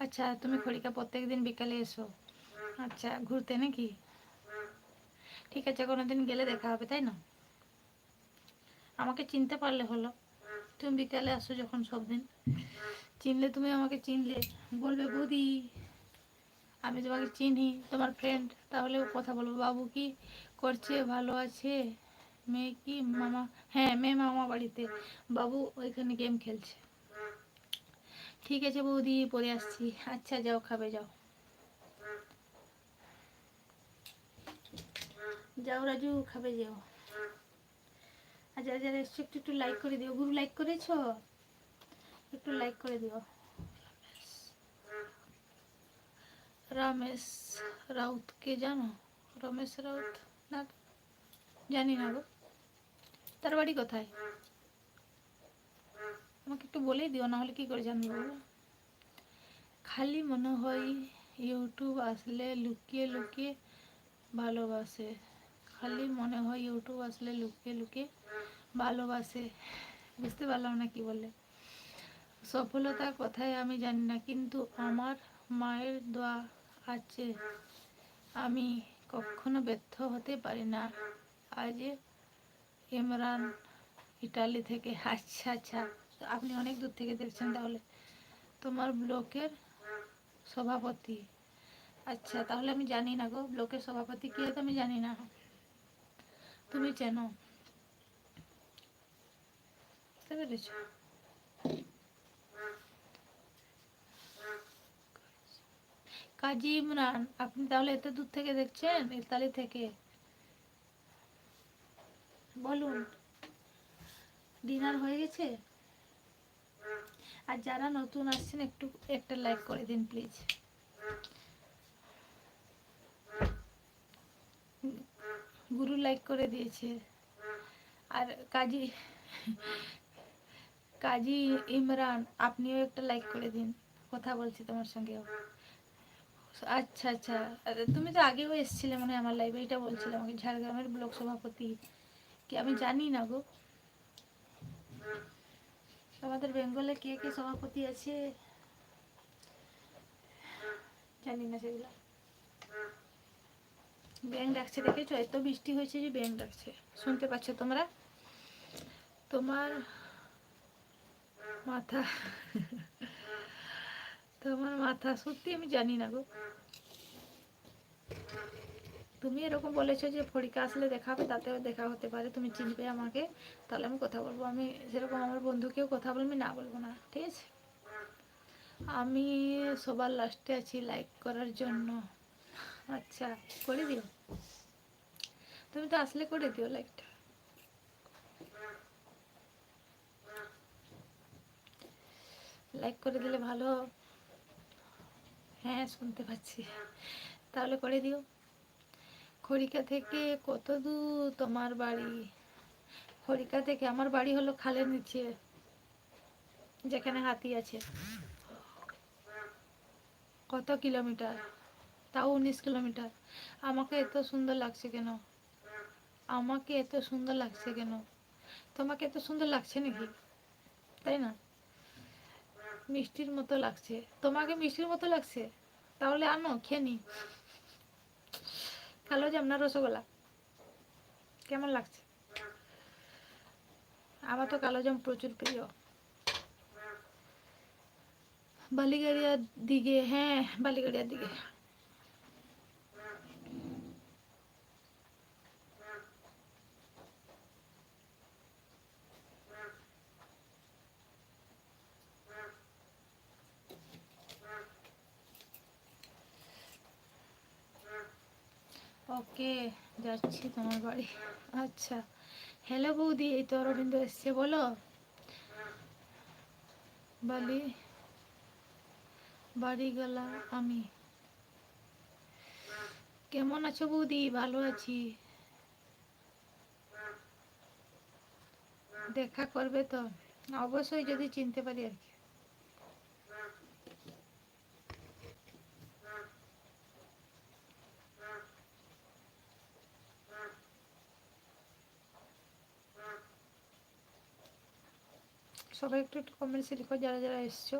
আচ্ছা তুমি খড়িকা প্রত্যেক দিন বিকালে এসো। আচ্ছা ঘুরতে নাকি? ঠিক আছে, কোনোদিন গেলে দেখা হবে, তাই না? আমাকে চিনতে পারলে হলো। তুমি বিকালে আসো যখন সব দিন। চিনলে তুমি আমাকে চিনলে। বলবে, বৌদি, আমি তোমাকে চিনি, তোমার ফ্রেন্ড তাহলে কথা বলব, বাবু কি করছে? ভালো আছে? মেয়ে কি মামা? হ্যাঁ মেয়ে মামা বাড়িতে বাবু ওইখানে গেম খেলছে। ঠিক আছে বৌদি, পরে আসছি। আচ্ছা যাও, খাবে, যাও। যাও, রাজু, খাবে, যাও। আর যারা যারা এসছো, একটু একটু লাইক করে দিও। গুরু লাইক করেছ? একটু লাইক করে দিও। রমেশ রাউত কে জানো? রমেশ রাউত না? জানি না গো। তার বাড়ি কোথায়? আমাকে একটু বলেই দিও না হলে কি করে জানব বলো? খালি মনে হয় ইউটিউব আসলে লুকিয়ে লুকিয়ে ভালোবাসে। খালি মনে হয় ইউটিউব আসলে লুকিয়ে লুকিয়ে ভালোবাসে। বুঝতে পারলাম না কি বলে। সফলতা কোথায় আমি জানি না, কিন্তু আমার মায়ের দোয়া আছে। আমি কখনো ব্যর্থ হতে পারি না। আজ ইমরান ইটালি থেকে আচ্ছা আচ্ছা। আপনি অনেক দূর থেকে দেখছেন তাহলে তোমার ব্লকের সভাপতি। আচ্ছা তাহলে আমি জানি না গো ব্লকের সভাপতি কে আমি জানি না। তুমি চেনো। বুঝতে পেরেছ? কাজী ইমরান আপনি তাহলে এত দূর থেকে দেখছেন ইতালি থেকে? বলুন। ডিনার হয়ে গেছে? আর যারা নতুন আসছেন, একটু, একটা লাইক করে দিন প্লিজ গুরু লাইক করে দিয়েছে। আর কাজী কাজী ইমরান, আপনিও একটা লাইক করে দিন। কথা বলছি তোমার সঙ্গেও। আচ্ছা আচ্ছা। তুমি তো আগেও এসেছিলে মনে হয় আমার লাইভে এটা বলছিলে আমাকে, ঝাড়গ্রামের ব্লক সভাপতি। কি আমি জানি না গো। আমাদের বেঙ্গলে কে কে সভাপতি আছে? জানি না সেগুলো। ব্যাং ডাকছে, দেখেছ? এত বৃষ্টি হয়েছে যে ব্যাং ডাকছে। শুনতে পাচ্ছ তোমরা? তোমার মাথা। তোমার মাথা, সত্যি আমি জানি না গো। তুমি এরকম বলেছ যে পরীক্ষা আসলে দেখা হবে, তাতেও দেখা হতে পারে, তুমি চিনবে আমাকে, তাহলে আমি কথা বলব। আমি সেরকম আমার বন্ধুকেও কথা বলবি না বলব না, ঠিক আছে? আমি সবার লাস্টে আছি লাইক করার জন্য। আচ্ছা করে দিও। তুমি তো আসলে করে দিও লাইকটা লাইক করে দিলে ভালো। হ্যাঁ শুনতে পাচ্ছি। তাহলে করে দিও। খড়িকা থেকে কত দূর তোমার বাড়ি? খড়িকা থেকে আমার বাড়ি হলো খালের নিচে, যেখানে হাতি আছে। কত কিলোমিটার? তাও উনিশ কিলোমিটার। আমাকে এত সুন্দর লাগছে কেন? আমাকে এত সুন্দর লাগছে কেন? তোমাকে এত সুন্দর লাগছে নাকি? তাই না? মিষ্টির মতো লাগছে। তোমাকে মিষ্টির মতো লাগছে? তাহলে আনো, খেয়ে নি। কালো জাম না রসগোল্লা। কেমন লাগছে? আমার তো কালো জাম প্রচুর প্রিয়। বালিগাড়িয়ার দিকে হ্যাঁ বালিগাড়িয়ার দিকে। ওকে যাচ্ছি তোমার বাড়ি। আচ্ছা। হ্যালো বৌদি, এই তো অরবিন্দ এসছে, বলো। বালি, বাড়ি গেলাম আমি। কেমন আছো বৌদি? ভালো আছি। দেখা করবে তো। অবশ্যই যদি চিনতে পারি আর কি। সবাই একটু একটু কমেন্টসে লিখো যারা যারা এসছো।